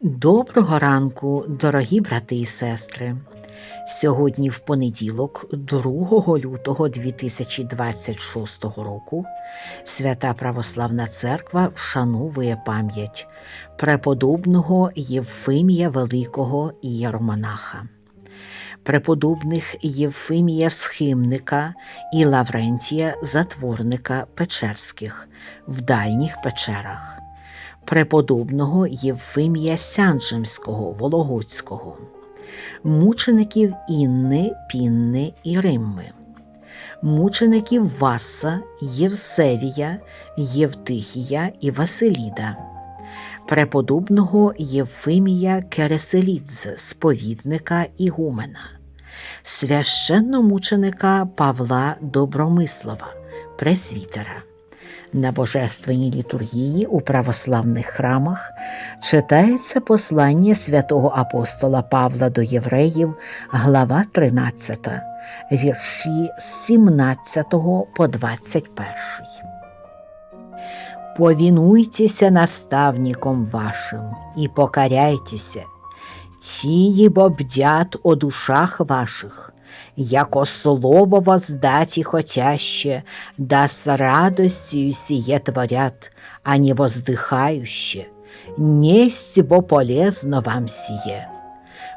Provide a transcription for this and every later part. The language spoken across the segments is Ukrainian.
Доброго ранку, дорогі брати і сестри. Сьогодні, в понеділок, 2 лютого 2026 року, Свята Православна Церква вшановує пам'ять преподобного Євфимія Великого Єромонаха, преподобних Євфимія Схимника і Лаврентія Затворника Печерських в дальніх печерах преподобного Євфимія Сянджемського Вологодського, мучеників Інни, Пінни і Римми, мучеників Васа, Євсевія, Євтихія і Василіда, преподобного Євфимія Кереселідзе, сповідника Ігумена, священномученика Павла Добромислова, пресвітера. На божественній літургії у православних храмах читається послання святого апостола Павла до євреїв, глава 13, вірші з 17 по 21. Повінуйтеся наставником вашим і покаряйтеся, тії бобдят о душах ваших, яко слово воздати хотяще, да с радостью сие творят, а не воздыхающе. Несть бо полезно вам сие.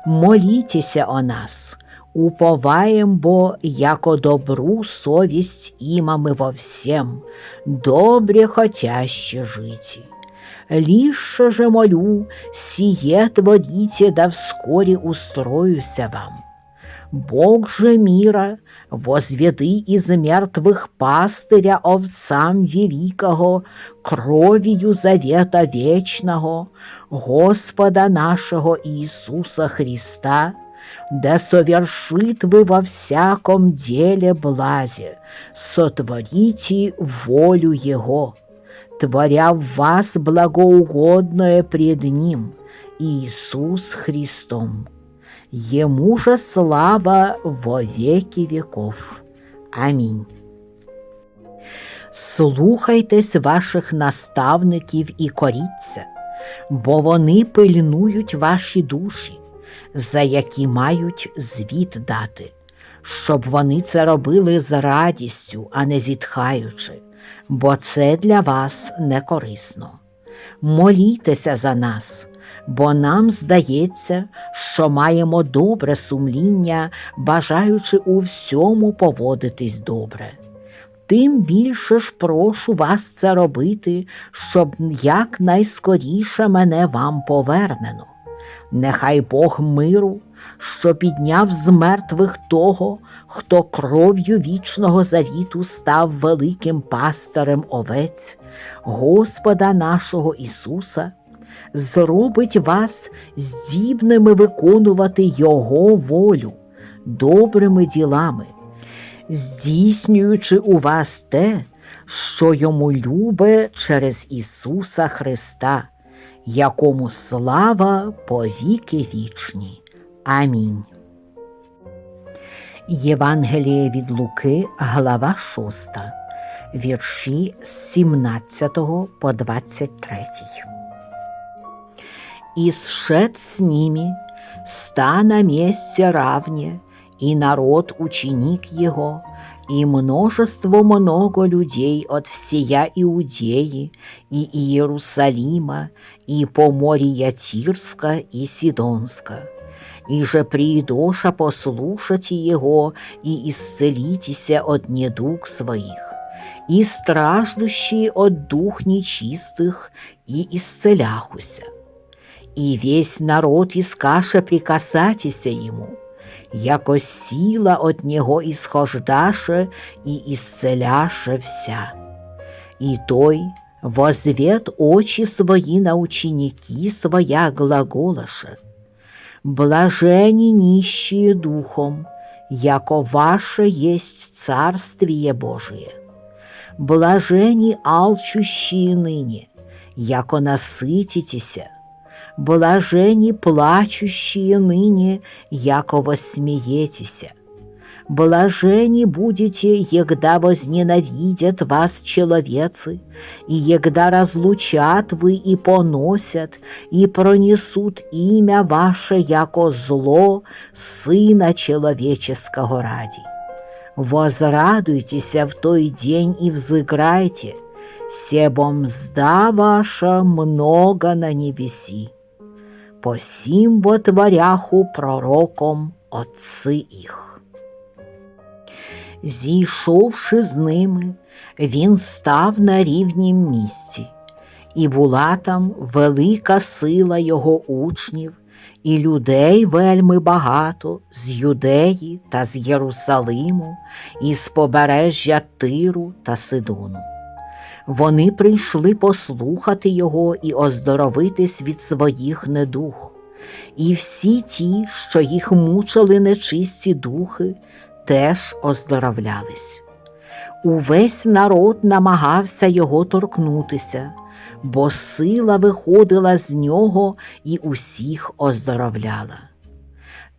Молітеся о нас, уповаем бо, яко добру совесть имамы во всем, добре хотяще жити. Лише же молю, сие творите, да вскоре устроюся вам. Бог же мира, возведы из мертвых пастыря овцам великого, кровью завета вечного, Господа нашего Иисуса Христа, да совершит вы во всяком деле блазе, сотворите волю Его, творя в вас благоугодное пред Ним, Иисус Христом. Ему же слава во веки веков. Амінь. Слухайтесь ваших наставників і коріться, бо вони пильнують ваші душі, за які мають звіт дати, щоб вони це робили з радістю, а не зітхаючи, бо це для вас не корисно. Молітеся за нас бо нам здається, що маємо добре сумління, бажаючи у всьому поводитись добре. Тим більше ж прошу вас це робити, щоб якнайскоріше мене вам повернено. Нехай Бог миру, що підняв з мертвих того, хто кров'ю вічного завіту став великим пастирем овець, Господа нашого Ісуса зробить вас здібними виконувати Його волю, добрими ділами, здійснюючи у вас те, що йому любе через Ісуса Христа, якому слава повіки вічні. Амінь. Євангеліє від Луки, глава 6, вірші з 17 по 23 и сшед с ними, ста на месте равне, и народ ученик его, и множество много людей от всея Иудеи и Иерусалима, и по моря Тирска и Сидонска. И же приидоша послушайте его и исцелитеся от недуг своих, и страждущие от дух нечистых, и исцеляхуся и весь народ искаше прикасатися ему, яко сила от него исхождаше и исцеляше вся. И той возвет очи свои на ученики своя глаголаше. Блажени нищие духом, яко ваше есть Царствие Божие. Блажени алчущие ныне, яко насытитеся, блажені плачущие ныне, яко смеетеся, Блажени будете, егда возненавидят вас человецы, и егда разлучат вы и поносят, и пронесут имя ваше яко зло Сына Человеческого ради. Возрадуйтеся в той день и взыграйте, себо мзда ваша много на небеси. Посім бо творяху пророком отци їх. Зійшовши з ними, він став на рівнім місці, і була там велика сила його учнів, і людей вельми багато з Юдеї та з Єрусалиму, і з побережжя Тиру та Сидону. Вони прийшли послухати його і оздоровитись від своїх недух. І всі ті, що їх мучили нечисті духи, теж оздоровлялись. Увесь народ намагався його торкнутися, бо сила виходила з нього і усіх оздоровляла.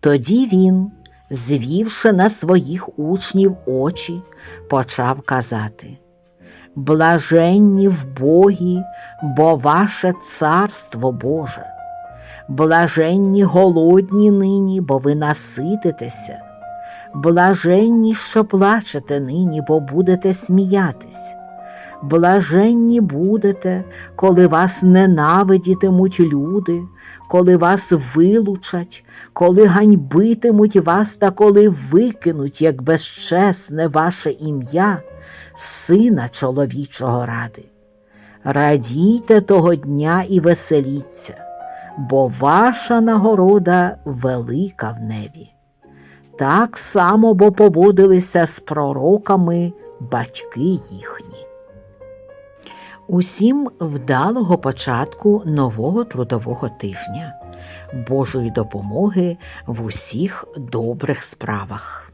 Тоді він, звівши на своїх учнів очі, почав казати Блаженні в Богі, бо ваше царство Боже, блаженні голодні нині, бо ви насититеся, блаженні, що плачете нині, бо будете сміятись. Блаженні будете, коли вас ненавидітимуть люди, коли вас вилучать, коли ганьбитимуть вас та коли викинуть, як безчесне ваше ім'я, сина чоловічого ради. Радійте того дня і веселіться, бо ваша нагорода велика в небі. Так само бо поводилися з пророками батьки їхні. Усім вдалого початку нового трудового тижня, Божої допомоги в усіх добрих справах.